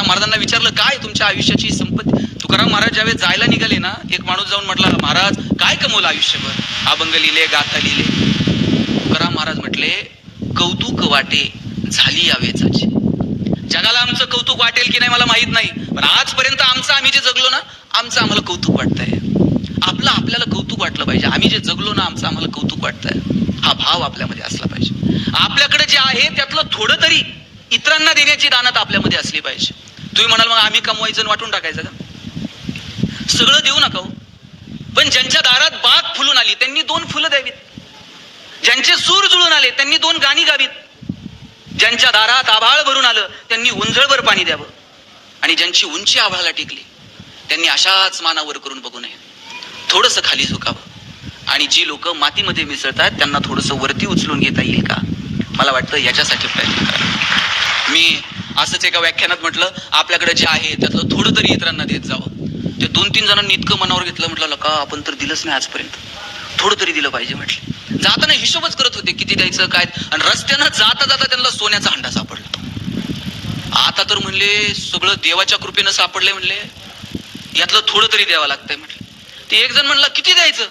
तुकाराम महाराजांना विचारलं काय तुमच्या आयुष्याची संपत्ती? तुकाराम महाराज ज्यावेळेस जायला निघाले ना एक माणूस जाऊन म्हटला महाराज काय कमवलं आयुष्यभर? अभंग लिहिले गाथा लिहिले. तुकाराम महाराज म्हटले कौतुक वाटे झाली यावेचाची जगाला आमचं कौतुक वाटेल की नाही मला माहीत नाही पण आजपर्यंत आमचं आम्ही जे जगलो ना आमचं आम्हाला कौतुक वाटतंय. आपलं आपल्याला कौतुक वाटलं पाहिजे. आम्ही जे जगलो ना आमचं आम्हाला कौतुक वाटतंय. हा भाव आपल्यामध्ये असला पाहिजे. आपल्याकडे जे आहे त्यातलं थोडं तरी इतरांना देण्याची दानत आपल्यामध्ये असली पाहिजे. तुम्ही म्हणाल मग आम्ही कमवायचं वाटून टाकायचं का? सगळं देऊ नका हो. पण ज्यांच्या दारात बाग फुलून आली त्यांनी दोन फुलं द्यावीत. ज्यांचे सूर जुळून आले त्यांनी दोन गाणी गावीत. ज्यांच्या दारात आभाळ भरून आलं त्यांनी उंजळभर पाणी द्यावं. आणि ज्यांची उंची आभाळाला टिकली त्यांनी अशाच मानावर करून बघू नये. थोडस खाली झुकावं. आणि जी लोक मातीमध्ये मिसळतात त्यांना थोडस वरती उचलून घेता येईल का? मला वाटतं याच्यासाठी प्रयत्न करा. मी असंच एका व्याख्यानात म्हटलं आपल्याकडे जे आहे त्यातलं थोडं तरी इतरांना देत जावं. ते दोन तीन जणांनी इतकं मनावर घेतलं म्हटलं का आपण तर दिलंच नाही आजपर्यंत. थोडं तरी दिलं पाहिजे म्हटलं. जाताना हिशोबच करत होते किती द्यायचं काय. आणि रस्त्यानं जाता जाता त्यांना सोन्याचा हंडा सापडला. आता तर म्हणले सगळं देवाच्या कृपेनं सापडले म्हणले. यातलं थोडं तरी द्यावं लागतंय म्हटलं. ते एक जण म्हणला किती द्यायचं?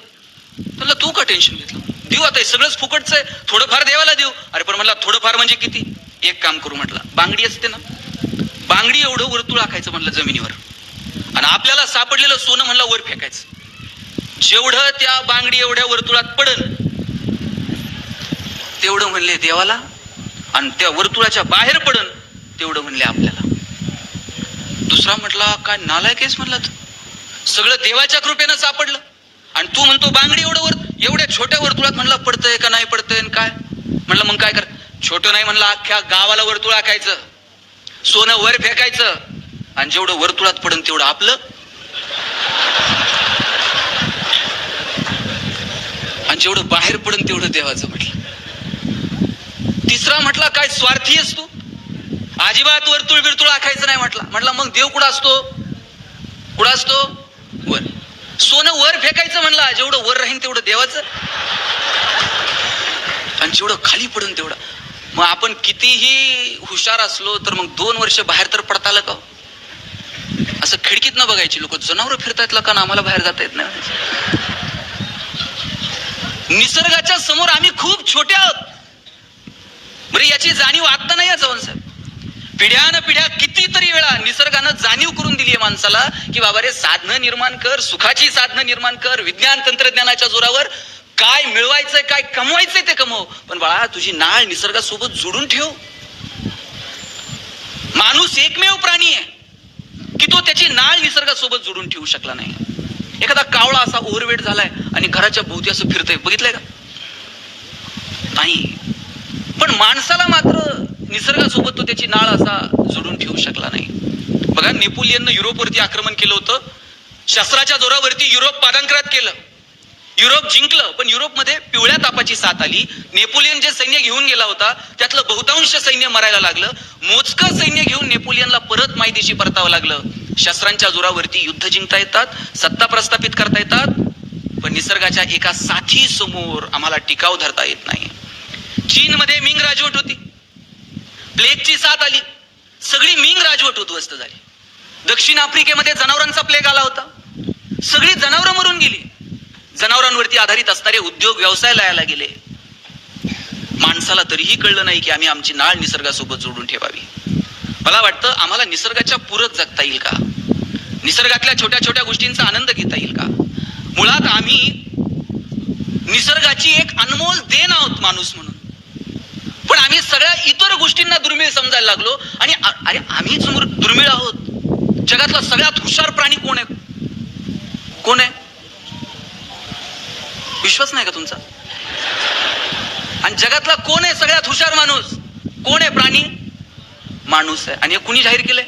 म्हणलं तू का टेन्शन घेतलं? देऊ आता सगळंच फुकटचं आहे. थोडंफार देवाला देऊ. अरे पण म्हणला थोडंफार म्हणजे किती? एक काम करू म्हटलं. बांगडी असते ना? बांगडी एवढं वर्तुळ आखायचं म्हटलं जमिनीवर. आणि आपल्याला सापडलेलं सोनं म्हणलं वर फेकायचं. जेवढं त्या बांगडी एवढ्या वर्तुळात पडन तेवढं म्हणले देवाला. आणि त्या वर्तुळाच्या बाहेर पडन तेवढं म्हणले आपल्याला. दुसरा म्हटला काय नालायकेस म्हणला तू? सगळं देवाच्या कृपेनं सापडलं. आणि तू म्हणतो बांगडी एवढं वर एवढ्या छोट्या वर्तुळात म्हणला पडतंय का नाही पडतंय आणि काय? म्हणलं मग काय कर? छोटं नाही म्हणलं अख्ख्या गावाला वर्तुळ आखायचं. सोनं वर फेकायचं. आणि जेवढं वर्तुळात पडन तेवढं आपलं. आणि जेवढं बाहेर पडन तेवढं देवाचं म्हटलं. तिसरा म्हटला काय स्वार्थी असतो तू? अजिबात वर्तुळ बिरतुळ आखायचं नाही म्हटला. म्हटलं मग देव कुठं असतो? कुठं असतो? वर. सोनं वर फेकायचं म्हणला जेवढं वर राहीन तेवढं देवाचं. आणि जेवढं खाली पडून तेवढं मग आपण कितीही हुशार असलो तर मग दोन वर्ष बाहेर तर पडता आलं का हो? असं खिडकीत न बघायची लोक जनावर फिरतायत का ना आम्हाला बाहेर जाता येत नाही. निसर्गाच्या समोर आम्ही खूप छोटे आहोत. बरे याची जाणीव आता नाही आहे चव्हाण साहेब. पिढ्यान पिढ्या कितीतरी वेळा निसर्गानं जाणीव करून दिली आहे माणसाला की बाबा रे साधनं निर्माण कर सुखाची साधनं निर्माण कर विज्ञान तंत्रज्ञानाच्या जोरावर काय मिळवायचंय काय कमवायचंय ते कमव. पण बाळा तुझी नाळ निसर्गासोबत जोडून ठेव. माणूस एकमेव प्राणी आहे की तो त्याची नाळ निसर्गासोबत जोडून ठेवू शकला नाही. एखादा कावळा असा ओव्हरवेट झालाय आणि घराच्या भोवती असं फिरतंय. बघितलंय का? नाही. पण माणसाला मात्र निसर्गासोबत तो त्याची नाळ असा जोडून ठेवू शकला नाही. बघा नेपोलियननं युरोपवरती आक्रमण केलं होतं. शस्त्राच्या जोरावरती युरोप पादांकरात केलं. युरोप जिंकलं पण युरोपमध्ये पिवळ्या तापाची साथ आली. नेपोलियन जे सैन्य घेऊन गेला होता त्यातलं बहुतांश सैन्य मरायला लागलं. मोजकं सैन्य घेऊन नेपोलियनला परत मायदेशी परतावं लागलं. शस्त्रांच्या जोरावरती युद्ध जिंकता येतात सत्ता प्रस्थापित करता येतात पण निसर्गाच्या एका साथी समोर आम्हाला टिकाव धरता येत नाही. चीनमध्ये मिंग राजवट होती. प्लेगची साथ आली. सगळी मिंग राजवट उद्ध्वस्त झाली. दक्षिण आफ्रिकेमध्ये जनावरांचा प्लेग आला होता. सगळी जनावरं मरून गेली. जनावरांवरती आधारित असणारे उद्योग व्यवसाय लयाला गेले. माणसाला तरीही कळलं नाही की आम्ही आमची नाळ निसर्गासोबत जोडून ठेवावी. मला वाटतं आम्हाला निसर्गाच्या पूरक जगता येईल का? निसर्गातल्या छोट्या छोट्या गोष्टींचा आनंद घेता येईल का? मुळात आम्ही निसर्गाची एक अनमोल देण आहोत माणूस म्हणून. पण आम्ही सगळ्या इतर गोष्टींना दुर्मिळ समजायला लागलो आणि अरे आम्हीच दुर्मिळ आहोत. जगातला सगळ्यात हुशार प्राणी कोण आहे? कोण आहे? विश्वास नाही का तुमचा? आणि जगातला कोण आहे सगळ्यात हुशार माणूस? कोण आहे प्राणी? माणूस आहे. आणि हे कुणी जाहीर केलंय?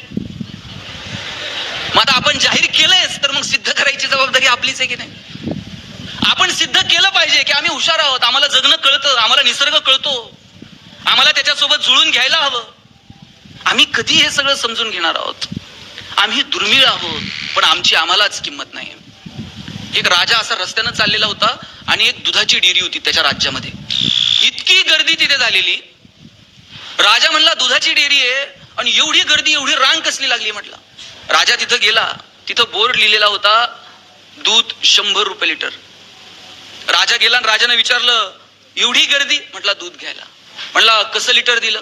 मग आता आपण जाहीर केलंयच तर मग सिद्ध करायची जबाबदारी आपलीच आहे की नाही? आपण सिद्ध केलं पाहिजे की आम्ही हुशार आहोत. आम्हाला जगणं कळतं आम्हाला निसर्ग कळतो. आम्हाला त्याच्यासोबत जुळून घ्यायला हवं. आम्ही कधी हे सगळं समजून घेणार आहोत? आम्ही दुर्मिळ आहोत पण आमची आम्हालाच किंमत नाही एक राजा असा रस्त्यानं चाललेला होता आणि एक दुधाची डेअरी होती त्याच्या राज्यामध्ये. इतकी गर्दी तिथे झालेली. राजा म्हणला दुधाची डेअरी आहे आणि एवढी गर्दी एवढी रांग कसली लागली? म्हटला. राजा तिथं गेला. तिथं बोर्ड लिहिलेला होता दूध शंभर रुपये लिटर. राजा गेला आणि राजाने विचारलं एवढी गर्दी? म्हटला दूध घ्यायला. म्हणला कसं लिटर दिलं?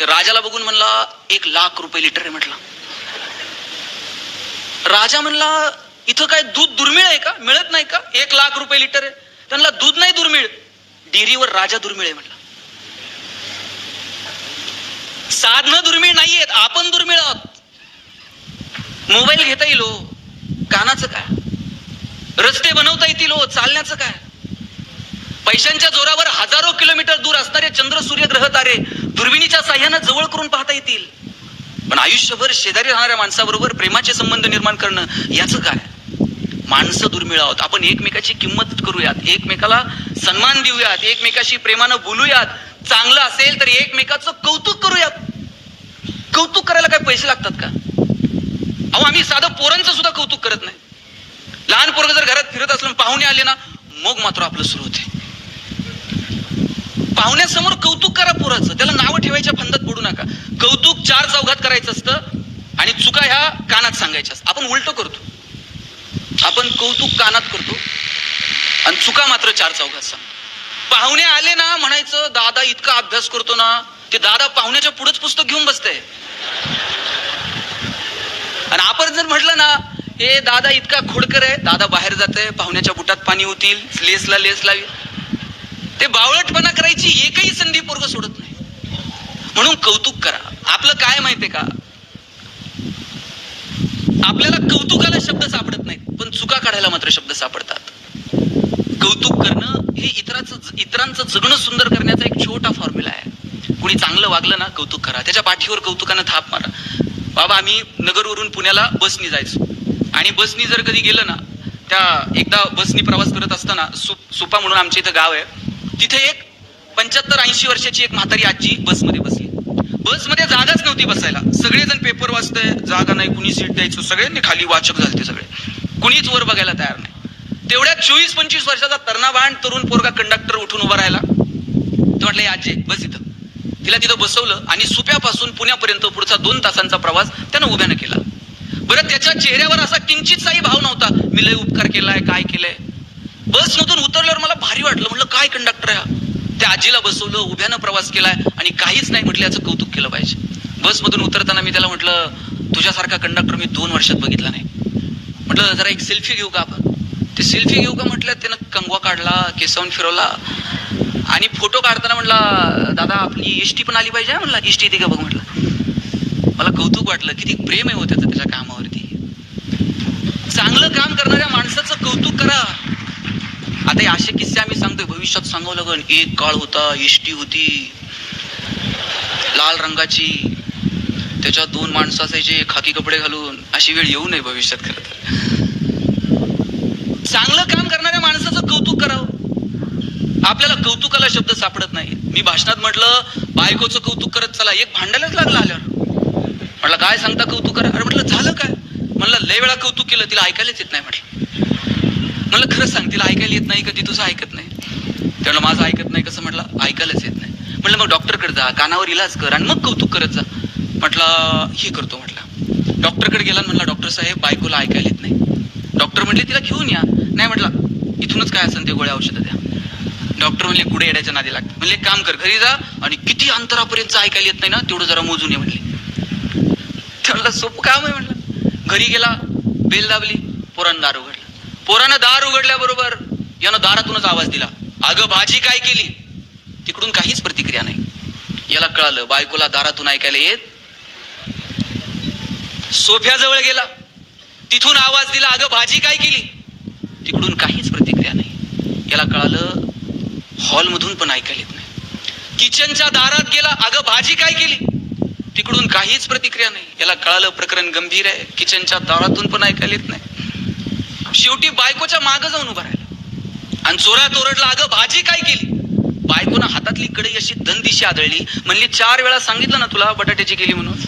राजाला बघून म्हणला एक लाख रुपये लिटर आहे म्हटला. राजा म्हणला इथं काय दूध दुर्मिळ आहे का? मिळत नाही का? एक लाख रुपये लिटर आहे. त्यांना दूध नाही दुर्मिळ. डेअरीवर राजा दुर्मिळ आहे म्हटलं. साधनं दुर्मिळ नाहीयेत आपण दुर्मिळ आहोत. मोबाईल घेता येईल हो. कानाचं काय? रस्ते बनवता येतील हो. चालण्याचं काय? पैशांच्या जोरावर हजारो किलोमीटर दूर असणारे चंद्र सूर्य ग्रह तारे दुर्बिणीच्या साह्यानं जवळ करून पाहता येतील. पण आयुष्यभर शेजारी राहणाऱ्या माणसाबरोबर प्रेमाचे संबंध निर्माण करणं याचं काय? माणसं दुर्मिळ आहोत. आपण एकमेकाची किंमत करूयात. एकमेकाला सन्मान देऊयात. एकमेकाशी प्रेमानं बोलूयात. चांगलं असेल तर एकमेकाचं कौतुक करूयात. कौतुक करायला काय पैसे लागतात का? अहो आम्ही साधं पोरांचं सुद्धा कौतुक करत नाही. लहान पोरग जर घरात फिरत असलं पाहुणे आले ना मग मात्र आपलं सुरू होते. पाहुण्यासमोर कौतुक करा पोराचं. त्याला नावं ठेवायच्या फंदात पडू नका. कौतुक चार चौघात करायचं असतं आणि चुका ह्या कानात सांगायच्या असतात. आपण उलट करतो. आपण कौतुक कानात करतो आणि चुका मात्र चार चौघात सांगतो. पाहुणे आले ना म्हणायचं दादा इतका अभ्यास करतो ना ते दादा पाहुण्याच्या पुढेच पुस्तक घेऊन बसते आणि आपण जर म्हटलं ना हे दादा इतका खोडकर आहे दादा बाहेर जात आहे पाहुण्याच्या बुटात पाणी होतील लेसला लेस लावी. ते बावळटपणा करायची एकही संधी पोरग सोडत नाही. म्हणून कौतुक करा. आपलं काय माहितीये का? आपल्याला कौतुकाला शब्द सापडत नाहीत पण चुका काढायला मात्र शब्द सापडतात. कौतुक करणं हे इतरांचं इतरांचं जगणं सुंदर करण्याचा एक छोटा फॉर्म्युला आहे. कुणी चांगलं वागलं ना कौतुक करा. त्याच्या पाठीवर कौतुकानं थाप मारा. बाबा आम्ही नगरवरून पुण्याला बसनी जायचो. आणि बसनी जर कधी गेलं ना त्या एकदा बसनी प्रवास करत असताना सुप सुपा म्हणून आमच्या इथं गाव आहे तिथे एक पंच्याहत्तर ऐंशी वर्षाची एक म्हातारी आजी बसमध्ये बसली. बसमध्ये जागाच नव्हती बसायला. सगळेजण पेपर वाचतंय जागा नाही कुणी सीट द्यायचं सगळ्यांनी खाली वाचक झाले सगळे. कुणीच वर बघायला तयार नाही. तेवढ्या चोवीस पंचवीस वर्षाचा तरुणाबाण तरुण पोरगा कंडक्टर उठून उभा राहिला. तो म्हटलं आजी बस इथं. तिला तिथं बसवलं आणि सुप्यापासून पुण्यापर्यंत पुढचा दोन तासांचा प्रवास त्यानं उभ्यानं केला. बरं त्याच्या चेहऱ्यावर असा किंचितचाही भाव नव्हता. मी लय उपकार केलाय काय केलंय? बसमधून उतरल्यावर मला भारी वाटलं. म्हटलं काय कंडक्टर आहे हा? आजीला बसवलं उभ्यानं प्रवास केलाय आणि काहीच नाही म्हटलं याचं कौतुक केलं पाहिजे. बसमधून उतरताना मी त्याला म्हटलं तुझ्यासारखा कंडक्टर मी दोन वर्षात बघितला नाही. म्हटलं जरा एक सेल्फी घेऊ का आपण? ते सेल्फी घेऊ का म्हटलं त्यानं कंगवा काढला केसावून फिरवला आणि फोटो काढताना म्हटला दादा आपली इष्टी पण आली पाहिजे म्हटलं इष्टी ते का बघ? म्हटलं. मला कौतुक वाटलं किती प्रेम आहे हो त्याचं त्याच्या कामावरती. चांगलं काम करणाऱ्या माणसाचं कौतुक करा. आता हे असे किस्से आम्ही सांगतोय. भविष्यात सांगावं लागन एक काळ होता इष्टी होती लाल रंगाची त्याच्यात दोन माणसं असायचे खाकी कपडे घालून. अशी वेळ येऊ नये भविष्यात खरं तर. चांगलं काम करणाऱ्या माणसाचं कौतुक करावं. आपल्याला कौतुकाला शब्द सापडत नाही मी भाषणात म्हटलं बायकोचं कौतुक करत चला. एक भांडायलाच लागला आल्यावर. म्हटलं काय सांगता कौतुक करा? अरे म्हटलं झालं काय? म्हणलं लय वेळा कौतुक केलं तिला ऐकायलाच येत नाही म्हटलं. मला खरं सांग तिला ऐकायला येत नाही का तुझं ऐकत नाही. त्याला माझं ऐकत नाही कसं म्हटलं? ऐकायलाच येत नाही. म्हटलं मग डॉक्टरकडे जा कानावर इलाज कर आणि मग कौतुक करत जा. म्हटलं हे करतो म्हटलं. डॉक्टरकडे गेला आणि म्हणला डॉक्टर साहेब बायकोला ऐकायला येत नाही. डॉक्टर म्हटले तिला घेऊन या. नाही म्हटलं इथूनच काय असेल ते गोळ्या औषधं द्या. डॉक्टर म्हणले कुठे येण्याच्या नादी लागते म्हणले एक काम कर घरी जा आणि किती अंतरापर्यंत ऐकायला येत नाही ना तेवढं जरा मोजून ये म्हणले. त्याला सोपं काम आहे म्हटलं घरी गेला बेल दाबली पोरानं दार उघडलं पोरानं दार उघडल्याबरोबर यानं दारातूनच आवाज दिला. अगं भाजी काय केली? तिकडून काहीच प्रतिक्रिया नाही. याला कळालं बायकोला दारातून ऐकायला येत सोफ्याजवळ गेला. तिथून आवाज दिला अगं भाजी काय केली? तिकडून काहीच प्रतिक्रिया नाही. याला कळालं हॉलमधून पण ऐकायला येत नाही. किचनच्या दारात गेला अगं भाजी काय केली? तिकडून काहीच प्रतिक्रिया नाही. याला कळालं प्रकरण गंभीर आहे. किचनच्या दारातून पण ऐकायला येत नाही. शेवटी बायकोच्या मागं जाऊन उभा राहिला. आणि चोरात ओरडला अगं भाजी काय केली? बायकोनं हातातली कढई अशी दंदिशी आदळली. म्हणली चार वेळा सांगितलं ना तुला बटाट्याची केली म्हणून?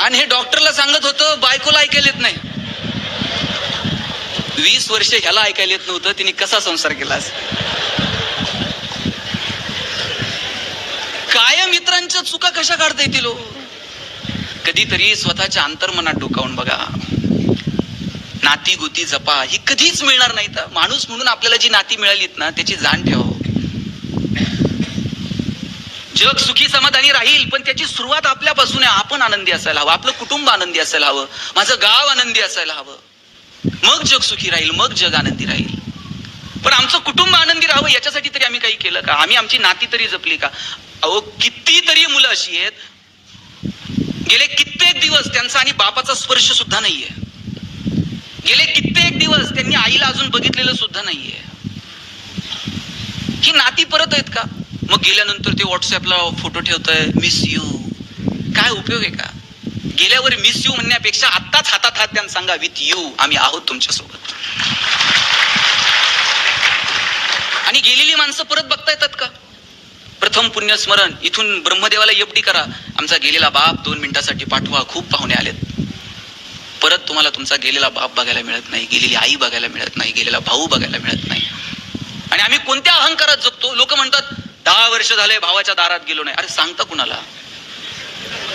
आणि हे डॉक्टरला सांगत होतं बायकोला ऐकायला येत नाही. वीस वर्ष ह्याला ऐकायला येत नव्हतं. तिने कसा संसार केला असेल? दुसऱ्यांच्या चुका कशा काढता येतील हो? कधीतरी स्वतःच्या अंतर्मनात डोकावून बघा. नाती गोती जपा ही कधीच मिळणार नाही तर माणूस म्हणून आपल्याला जी नाती मिळालीत ना त्याची जाण ठेवा हो. जग सुखी समाधानी राहील पण त्याची सुरुवात आपल्यापासून आहे. आपण आनंदी असायला हवं आपलं कुटुंब आनंदी असायला हवं माझं गाव आनंदी असायला हवं. मग जग सुखी राहील मग जग आनंदी राहील. पण आमचं कुटुंब आनंदी राहावं याच्यासाठी तरी आम्ही काही केलं का? आम्ही आमची नाती तरी जपली का? अहो कितीतरी मुलं अशी आहेत. गेले कित्येक दिवस त्यांचा आणि बापाचा स्पर्श सुद्धा नाहीये. गेले कित्येक दिवस त्यांनी आईला अजून बघितलेलं सुद्धा नाहीये. ही नाती परत आहेत का? मग गेल्यानंतर ते व्हॉट्सअपला फोटो ठेवतंय मिस यू काय उपयोग आहे का? गेल्यावर मिस यू म्हणण्यापेक्षा आत्ताच हातात हात द्या सांगा विथ यू आम्ही आहोत तुमच्यासोबत. आणि गेलेली माणसं परत बघता येतात का? प्रथम पुण्यस्मरण इथून ब्रह्मदेवाला एफडी करा. आमचा गेलेला बाप दोन मिनिटासाठी पाठवा. खूप पाहुणे आलेत. परत तुम्हाला तुमचा गेलेला बाप बघायला मिळत नाही गेलेली आई बघायला मिळत नाही गेलेला भाऊ बघायला मिळत नाही. आणि आम्ही कोणत्या अहंकारात जगतो? लोक म्हणतात दहा वर्ष झाले भावाच्या दारात गेलो नाही. अरे सांगता कुणाला?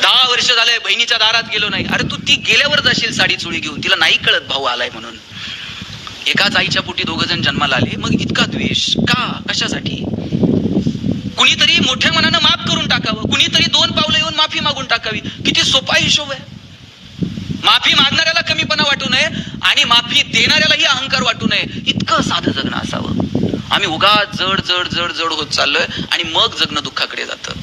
दहा वर्ष झाले बहिणीच्या दारात गेलो नाही. अरे तू ती गेल्यावर जाशील साडी चोळी घेऊन. तिला नाही कळत भाऊ आलाय म्हणून. एकाच आईच्या पोटी दोघ जण जन्माला आले. मग इतका द्वेष. का? कशासाठी? कुणीतरी मोठ्या मनानं माफ करून टाकावं. कुणीतरी दोन पावलं येऊन माफी मागून टाकावी. किती सोपा हिशोब आहे. माफी मागणाऱ्याला कमीपणा वाटू नये आणि माफी देणाऱ्यालाही अहंकार वाटू नये. इतकं साधं जगणं असावं. आम्ही उगा जड जड जड जड होत चाललोय आणि मग जगणं दुःखाकडे जातं.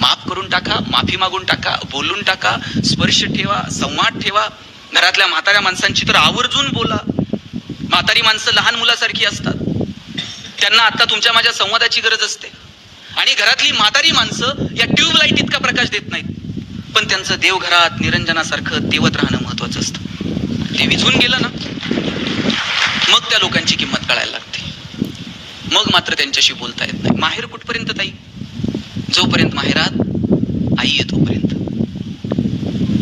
माफ करून टाका माफी मागून टाका बोलून टाका स्पर्श ठेवा संवाद ठेवा. घरातल्या म्हाताऱ्या माणसांची तर आवर्जून बोला. म्हातारी माणसं लहान मुलासारखी असतात. त्यांना आता तुमच्या माझ्या संवादाची गरज असते. आणि घरातली म्हातारी माणसं या ट्यूबलाईट इतका प्रकाश देत नाहीत. पण त्यांचं देवघरात निरंजनासारखं देवत राहणं महत्वाचं असतं. ते विझून गेलं ना मग त्या लोकांची किंमत कळायला लागते. मग मात्र त्यांच्याशी बोलता येत नाही. माहेर कुठपर्यंत ताई? जोपर्यंत माहेरात आई आहे तोपर्यंत.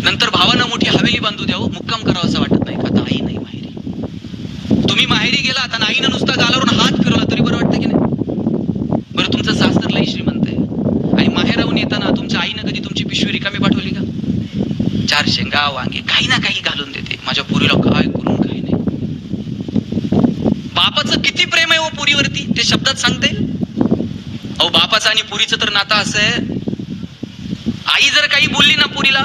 नंतर भावानं मोठी हवेली बांधू द्यावं मुक्काम करावं असं वाटत नाही. का आता आई नाही माहेरी. तुम्ही माहेरी गेला आता आईनं नुसता गालावरून हात फिरवला तरी बरं वाटतं की नाही बरं तुमचं सासर लई श्रीमंत आहे आणि माहेराहून येताना तुमच्या आईनं कधी तुमची पिशवी रिकामी पाठवली का चार शेंगा वांगे काही ना काही घालून देते. माझ्या पुरीला काय करून काही नाही. बापाचं किती प्रेम आहे हो व पुरीवरती? ते शब्दात सांगता. येईल अहो बापाचं आणि पुरीचं तर नातं असं आहे. आई जर काही बोलली ना पुरीला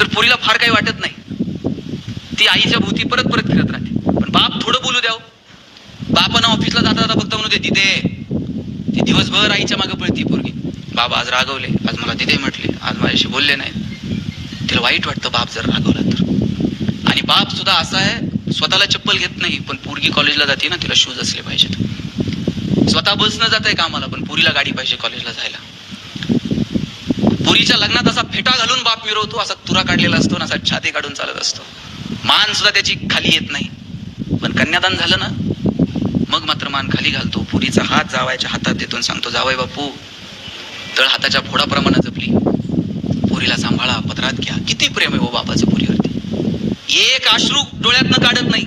तर पुरीला फार काही वाटत नाही. ती आईच्या भोवती परत परत फिरत राहते. पण बाप थोडं बोलू द्याव हो. बापानं ऑफिसला जाता जाता फक्त म्हणू दे तिथे ती दिवसभर आईच्या मागे पळती पोरगी. बाबा आज रागवले आज मला तिथे म्हटले आज माझ्याशी बोलले नाही तिला वाईट वाटतं बाप जर रागवला तर. आणि बाप सुद्धा असा आहे स्वतःला चप्पल घेत नाही पण पोरगी कॉलेजला जाते ना तिला शूज असले पाहिजेत. स्वतः बस न जात आहे कामाला पण पुरीला गाडी पाहिजे कॉलेजला जायला. पुरीच्या लग्नात असा फेटा घालून बाप मिरवतो असा तुरा काढलेला असतो ना असा छाती काढून चालत असतो. मान सुद्धा त्याची खाली येत नाही. पण कन्यादान झालं ना मग मात्र मान खाली घालतो. पुरीचा हात जावायच्या हातात देतो सांगतो जावाय बापू तळ हाताच्या फोडाप्रमाणे जपली. पुरीला सांभाळा पत्रात घ्या. किती प्रेम आहे हो बापाचं पुरीवरती? एक अश्रू डोळ्यातनं काढत नाही.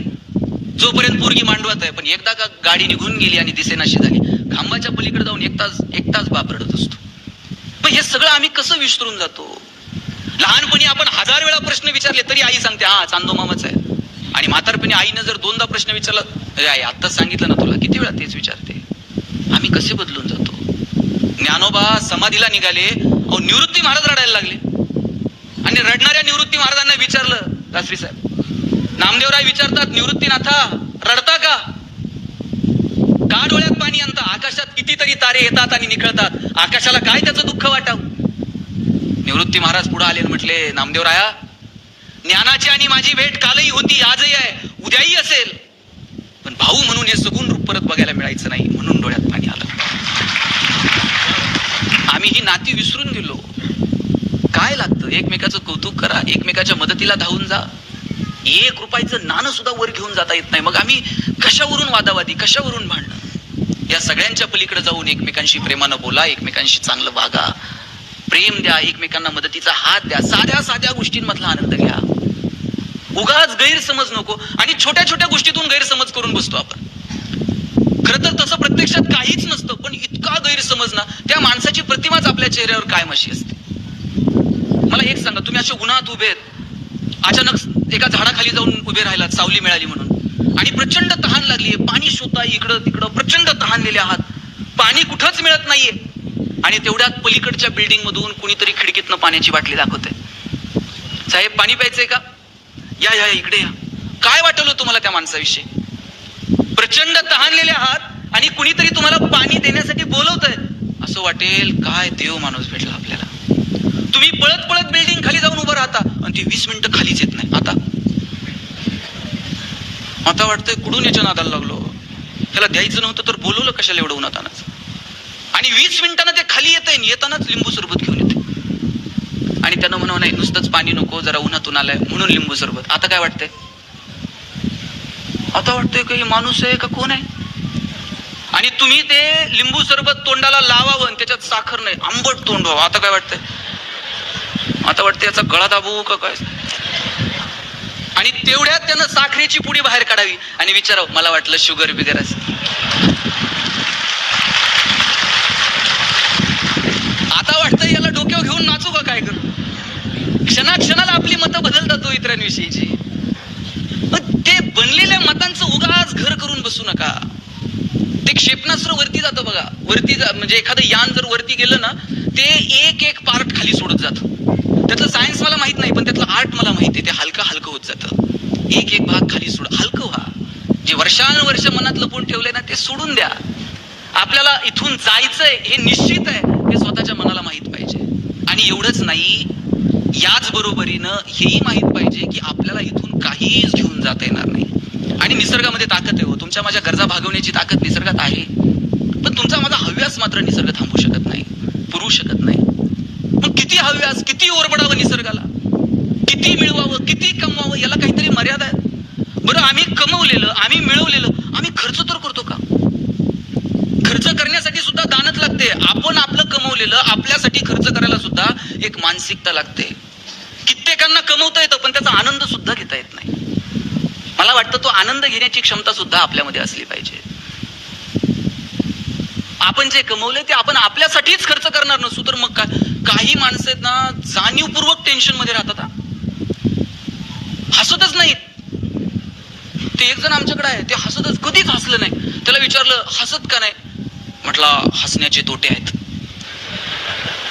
जोपर्यंत पोरगी मांडवत आहे पण एकदा का गाडी निघून गेली आणि दिसेनाशी झाली खांबाच्या पलीकडे जाऊन एक तास एक तास बाप रडत असतो. पण हे सगळं आम्ही कसं विसरून जातो? लहानपणी आपण हजार वेळा प्रश्न विचारले तरी आई सांगते हा चांदो मामाच आहे. आणि म्हातारपणी आईनं जर दोनदा प्रश्न विचारला "अरे आई आत्ताच सांगितलं ना तुला किती वेळा तेच विचारते? आम्ही कसे बदलून जातो? ज्ञानोबा समाधीला निघाले अहो निवृत्ती महाराज रडायला लागले. आणि रडणाऱ्या निवृत्ती महाराजांना विचारलं दासरी साहेब नामदेवराय विचारतात निवृत्तीनाथा रडता का? का डोळ्यात पाणी आणता? आकाशात कितीतरी तारे येतात आणि निखळतात. आकाशाला काय त्याचं दुःख वाटावं? निवृत्ती महाराज पुढे आले म्हटले नामदेवराया ज्ञानाची आणि माझी भेट कालही होती आजही आहे उद्याही असेल. पण भाऊ म्हणून हे सगुण रूप परत बघायला मिळायचं नाही म्हणून डोळ्यात पाणी आलं. आम्ही ही नाती विसरून गेलो. काय लागतं? एकमेकाचं कौतुक करा. एकमेकाच्या मदतीला धावून जा. एक रुपयाचं नाणं सुद्धा वर घेऊन जाता येत नाही. मग आम्ही कशावरून वादावादी कशावरून भांडणं? या सगळ्यांच्या पलीकडे जाऊन एकमेकांशी प्रेमानं बोला एकमेकांशी चांगलं वागा. प्रेम द्या एकमेकांना मदतीचा हात द्या. साध्या साध्या गोष्टींमधला आनंद घ्या. उगाच गैरसमज नको. आणि छोट्या छोट्या गोष्टीतून गैरसमज करून बसतो आपण. खरं तर तसं प्रत्यक्षात काहीच नसतं पण इतका गैरसमज ना त्या माणसाची प्रतिमाच आपल्या चेहऱ्यावर कायम अशी असते. मला एक सांगा तुम्ही असे उन्हात उभे आहेत अचानक एका झाडाखाली जाऊन उभे राहिलात सावली मिळाली म्हणून. आणि प्रचंड तहान लागली पाणी शोधताय इकडं तिकडं प्रचंड तहानलेले आहात. पाणी कुठंच मिळत नाहीये. आणि तेवढ्यात पलीकडच्या बिल्डिंग मधून कुणीतरी खिडकीतनं पाण्याची बाटली दाखवते साहेब पाणी प्यायचंय का? या या या, इकडे या. काय वाटलं तुम्हाला त्या माणसाविषयी? प्रचंड तहानलेले आहात आणि कुणीतरी तुम्हाला पाणी देण्यासाठी बोलवत आहे असं वाटेल काय देव माणूस भेटला आपल्याला. तुम्ही पळत पळत बिल्डिंग खाली जाऊन उभं राहता आणि ती वीस मिनिटं खालीच येत नाही. आता. आता वाटतंय कुठून याच्या नादाला लागलो. त्याला द्यायचं नव्हतं तर बोलवलं कशाला एवढं उन्हातानाच आणि वीस मिनिटांना ते खाली येत आहे येतानाच लिंबू सरबत घेऊन येते आणि त्यानं म्हणावं नाही नुसतंच पाणी नको जरा उन्हातून आलंय म्हणून लिंबू सरबत. आता काय वाटतंय? आता वाटतंय काही माणूस आहे का कोण आहे? आणि तुम्ही ते लिंबू सरबत तोंडाला लावावं आणि त्याच्यात साखर नाही आंबट तोंड व्हावं. आता काय वाटतंय? आता वाटतं याचा गळा दाबू का काय? आणि तेवढ्यात त्यानं साखरेची पुडी बाहेर काढावी. आणि विचारावं मला वाटलं शुगर बिगर असं आता वाटतं याला डोक्यावर घेऊन नाचू का काय करू? क्षणाक्षणाला आपली मतं बदलतात तो इतरांविषयीची. ते बनलेल्या मतांचं उगाच घर करून बसू नका. ते क्षेपणास्त्र वरती जातं बघा. वरती जा म्हणजे एखादं यान जर वरती गेलं ना ते एक एक पार्ट खाली सोडत जातं. त्यातलं सायन्स मला माहीत नाही पण त्यातलं आर्ट मला माहिती आहे. ते हलकं हलकं होत जातं. एक एक भाग खाली सोड हलकं व्हा. जे वर्षानुवर्ष मनात लपून ठेवलंय ना ते सोडून द्या. आपल्याला इथून जायचंय हे निश्चित आहे हे स्वतःच्या मनाला माहीत पाहिजे. आणि एवढंच नाही याच बरोबरीनं हेही माहीत पाहिजे की आपल्याला इथून काहीच घेऊन जाता येणार नाही. आणि निसर्गामध्ये ताकद आहे हो. तुमच्या माझ्या गरजा भागवण्याची ताकद निसर्गात आहे. पण तुमचा माझा हव्यास मात्र निसर्ग थांबू शकत नाही पुरू शकत नाही. मग किती हव्यास किती ओरबडावं निसर्गाला? किती मिळवावं किती कमवावं याला काहीतरी मर्यादा आहे. बरं आम्ही कमवलेलं आम्ही मिळवलेलं आम्ही खर्च तर करतो का खर्च करण्यासाठी सुद्धा दानच लागते आपण आपलं कमवलेलं आपल्यासाठी खर्च करायला सुद्धा एक मानसिकता लागते. कित्येकांना कमवता येतं पण त्याचा आनंद सुद्धा घेता येत नाही. मला वाटतं तो आनंद घेण्याची क्षमता सुद्धा आपल्यामध्ये असली पाहिजे. आपण जे कमवले ते आपण आपल्यासाठीच खर्च करणार नसू तर मग काय काही माणसं आहेत ना जाणीवपूर्वक टेन्शनमध्ये राहतात हसतच नाहीत. ते एक जण आमच्याकडे आहे ते हसतच कधीच हसलं नाही. त्याला विचारलं हसत का नाही? म्हटलं हसण्याचे तोटे आहेत.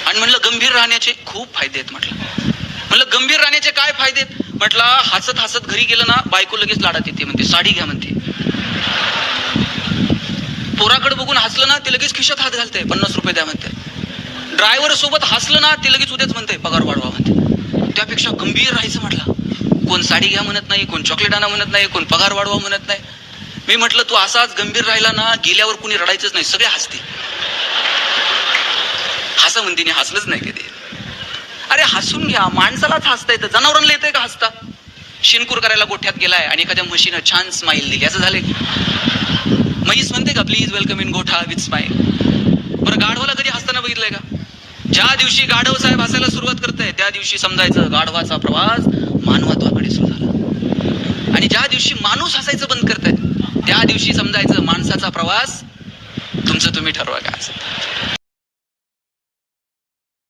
आणि म्हटलं गंभीर राहण्याचे खूप फायदे आहेत म्हटलं. म्हटलं गंभीर राहण्याचे काय फायदे आहेत? म्हटलं हसत हसत घरी गेलं ना बायको लगेच लाडात येते म्हणते साडी घ्या म्हणते. पोराकडे बघून हसलं ना ते लगेच खिशात हात घालते पन्नास रुपये द्या म्हणते. ड्रायव्हर सोबत हसलं ना ते लगेच उद्याच म्हणते पगार वाढवा म्हणते. त्यापेक्षा गंभीर राहायचं म्हटलं. कोण साडी घ्या म्हणत नाही कोण चॉकलेट आणा म्हणत नाही कोण पगार वाढवा म्हणत नाही. मी म्हटलं तू असाच गंभीर राहिला ना गेल्यावर कुणी रडायचंच नाही सगळे हसते हसा म्हणते हसलंच नाही कधी. अरे हसून घ्या माणसालाच हसता येतं. जनावरांना येतंय का हसता? शिनकूर करायला गोठ्यात गेलाय आणि एखाद्या म्हशीनं छान स्माईल दिली. असं झाले म्हैस म्हणते का प्लीज वेलकम इन गोठा विथ स्माईल बरं गाढवाला कधी हसताना बघितलंय का? ज्या दिवशी गाढव साहेब हसायला सुरुवात करताय त्या दिवशी समजायचं गाढवाचा प्रवास मानवत्वाकडे सुरू झाला. आणि ज्या दिवशी माणूस हसायचं बंद करताय त्या दिवशी समजायचं माणसाचा प्रवास तुमचं तुम्ही ठरवा काय